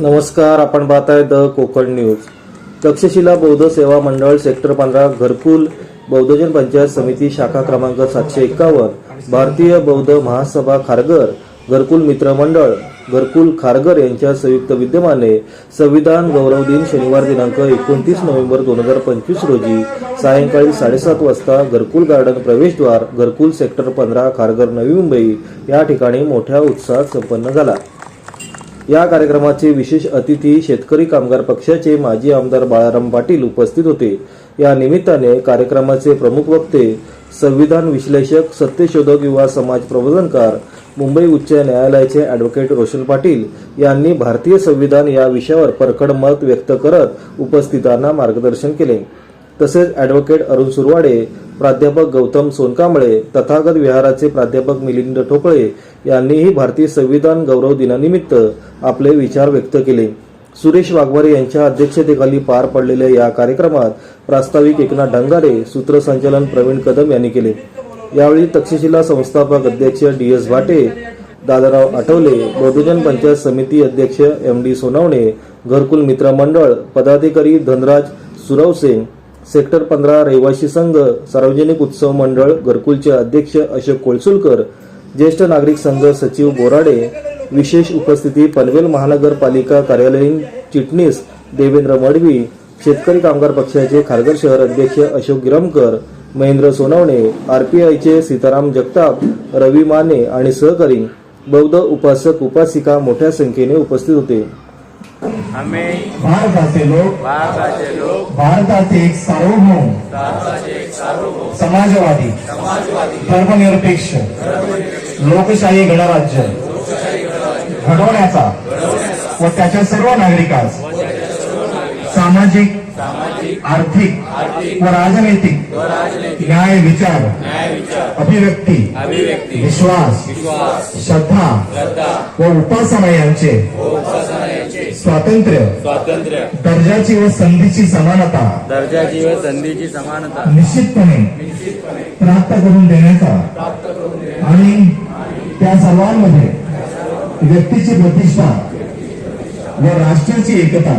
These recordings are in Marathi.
नमस्कार आपण पाहताय द कोकण न्यूज. तक्षशिला बौद्ध सेवा मंडळ सेक्टर पंधरा घरकुल बौद्धजन पंचायत समिती शाखा क्रमांक सातशे एकावन्न भारतीय बौद्ध महासभा खारघर घरकुल मित्र मंडळ घरकुल खारगर यांच्या संयुक्त विद्यमाने संविधान गौरव दिन शनिवार दिनांक एकोणतीस नोव्हेंबर दोन हजार पंचवीस रोजी सायंकाळी साडेसात वाजता घरकुल गार्डन प्रवेशद्वार घरकुल सेक्टर पंधरा खारघर नवी मुंबई या ठिकाणी मोठ्या उत्साहात संपन्न झाला. या कार्यक्रमाचे विशेष अतिथी शेतकरी कामगार पक्षाचे माजी आमदार बाळाराम पाटील उपस्थित होते. या निमित्ताने कार्यक्रमाचे प्रमुख वक्ते संविधान विश्लेषक सत्यशोधक युवा समाज प्रबोधनकार मुंबई उच्च न्यायालयाचे ॲडव्होकेट रोशन पाटील यांनी भारतीय संविधान या विषयावर परखड मत व्यक्त करत उपस्थितांना मार्गदर्शन केले. तसेच ॲडव्होकेट अरुण सुरवाडे प्राध्यापक गौतम सोनकांबळे तथागत विहाराचे प्राध्यापक मिलिंद ठोकळे यांनीही भारतीय संविधान गौरव दिनानिमित्त आपले विचार व्यक्त केले. सुरेश वाघमारे यांच्या अध्यक्षतेखाली पार पडलेल्या या कार्यक्रमात प्रास्ताविक एकनाथ डंगारे सूत्रसंचालन प्रवीण कदम यांनी केले. यावेळी तक्षशिला संस्थापक अध्यक्ष डी एस भाटे दादाराव आठवले बहुजन पंचायत समिती अध्यक्ष एम डी सोनवणे घरकुल मित्र मंडळ पदाधिकारी धनराज सुरवसे सेक्टर पंधरा रहिवासी संघ सार्वजनिक उत्सव मंडळ घरकुलचे अध्यक्ष अशोक कोळसुलकर ज्येष्ठ नागरिक संघ सचिव बोराडे विशेष उपस्थिती पनवेल महानगरपालिका कार्यालयीन चिटणीस देवेंद्र मडवी शेतकरी कामगार पक्षाचे खारघर शहर अध्यक्ष अशोक गिरमकर महेंद्र सोनवणे आरपीआयचे सीताराम जगताप रवी माने आणि सहकारी बौद्ध उपासक उपासिका मोठ्या संख्येने उपस्थित होते. आम्ही भारताचे लोक भारताचे लोक भारताचे एक सार्वभौम समाजवादी धर्मनिरपेक्ष लोकशाही गणराज्य घडवण्याचा व त्याच्या सर्व नागरिकास सामाजिक आर्थिक व राजनैतिक न्याय विचार अभिव्यक्ती विश्वास श्रद्धा व उपासना यांचे स्वातंत्र्य स्वातंत्र्य. दर्जाची व संधीची समानता दर्जाची व संधीची समानता निश्चितपणे प्राप्त करून देण्याचा आणि त्या सर्वांमध्ये व्यक्तीची प्रतिष्ठा व राष्ट्राची एकता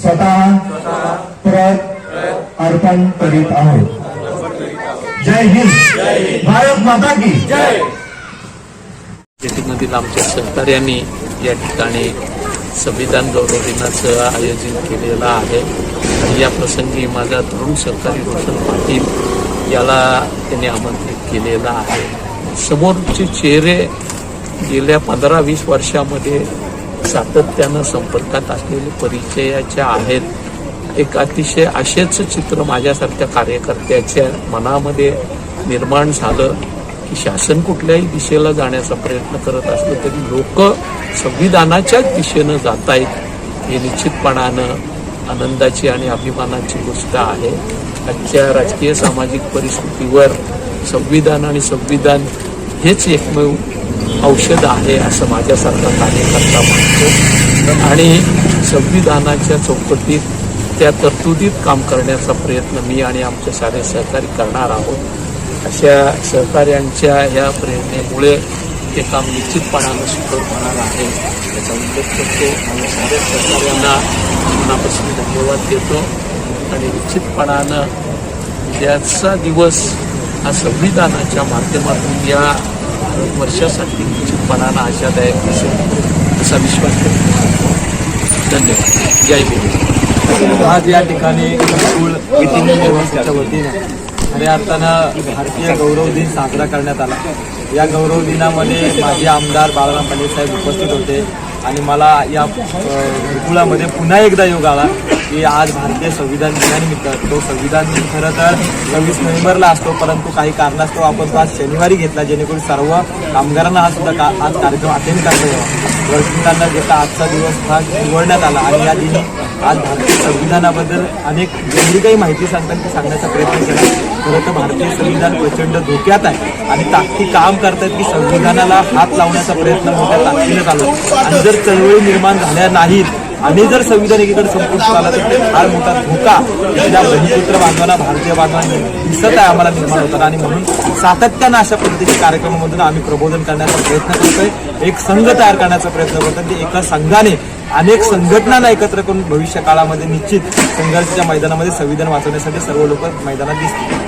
स्वतः परत अर्पण करीत आहोत. जय हिंद. भारत माता की. शेतीमधील आमच्या सहकार्यांनी या ठिकाणी संविधान गौरव दिनाचं आयोजन केलेलं आहे. आणि या प्रसंगी माझा तरुण सहकारी रोशन पाटील याला त्यांनी आमंत्रित केलेलं आहे. समोरचे चेहरे गेल्या पंधरा वीस वर्षामध्ये सातत्यानं संपर्कात असलेले परिचयाचे आहेत. एक अतिशय असेच चित्र माझ्यासारख्या कार्यकर्त्याच्या मनामध्ये निर्माण झालं की शासन कुठल्याही दिशेला जाण्याचा प्रयत्न करत असलं तरी लोक संविधानाच्याच दिशेनं जात आहेत हे निश्चितपणानं आनंदाची आणि अभिमानाची गोष्ट आहे. आजच्या राजकीय सामाजिक परिस्थितीवर संविधान आणि संविधान हेच एकमेव औषध आहे असं माझ्यासारखा कार्यकर्ता मानतो आणि संविधानाच्या चौकटीत त्या तरतुदीत काम करण्याचा प्रयत्न मी आणि आमचे सारे सहकारी करणार आहोत. अशा सहकार्यांच्या ह्या प्रेरणेमुळे ते काम निश्चितपणानं सुकर होणार आहे. याचा उल्लेख करतो. आणि साऱ्या सहकार्यांना मनापासून धन्यवाद देतो. आणि निश्चितपणानं उद्याचा दिवस हा संविधानाच्या माध्यमातून या वर्षासाठी निश्चितपणानं आशादायक असेल असा विश्वास धन्यवाद. जय भीम आज या ठिकाणी स्कूल व्यवस्थेच्या वतीने खऱ्या अर्थानं भारतीय गौरव दिन साजरा करण्यात आला. या गौरव दिनामध्ये माजी आमदार बाळाराम पाटील साहेब उपस्थित होते आणि मला या अ, पुन्हा एकदा योग आला. की आज भारतीय संविधान दिनानिमित्त तो संविधान दिन खरं तर सव्वीस नोव्हेंबरला असतो परंतु काही कारणास्तव आपण तो आज शनिवारी घेतला जेणेकरून सर्व कामगारांना हा सुद्धा का आज कार्यक्रम अटेंड करता येईल वर्किंगांना घेता आजचा दिवस हा निवडण्यात आला आणि या दिनी आज भारतीय संविधानाबद्दल अनेक जेवढी काही माहिती सांगतात ती सांगण्याचा प्रयत्न केला. खरं तर भारतीय संविधान प्रचंड धोक्यात आहे आणि ताकदी काम करतायत की संविधानाला हात लावण्याचा प्रयत्न मोठ्या ताकदीने चालू आणि जर चळवळी निर्माण झाल्या नाहीत आणि जर संविधान एकीकडे संपुष्ट आला तर ते फार मोठा धोका या बहिपुत्र बांधवांना भारतीय बांधवांना दिसत आहे आम्हाला निर्माण होताना. आणि म्हणून सातत्यानं अशा पद्धतीच्या कार्यक्रमामधून आम्ही प्रबोधन करण्याचा प्रयत्न करतोय. एक संघ तयार करण्याचा प्रयत्न करतोय. ते एका संघाने अनेक संघटनांना एकत्र करून भविष्य काळामध्ये निश्चित संघर्षाच्या मैदानामध्ये संविधान वाचवण्यासाठी सर्व लोक मैदानात दिसतील.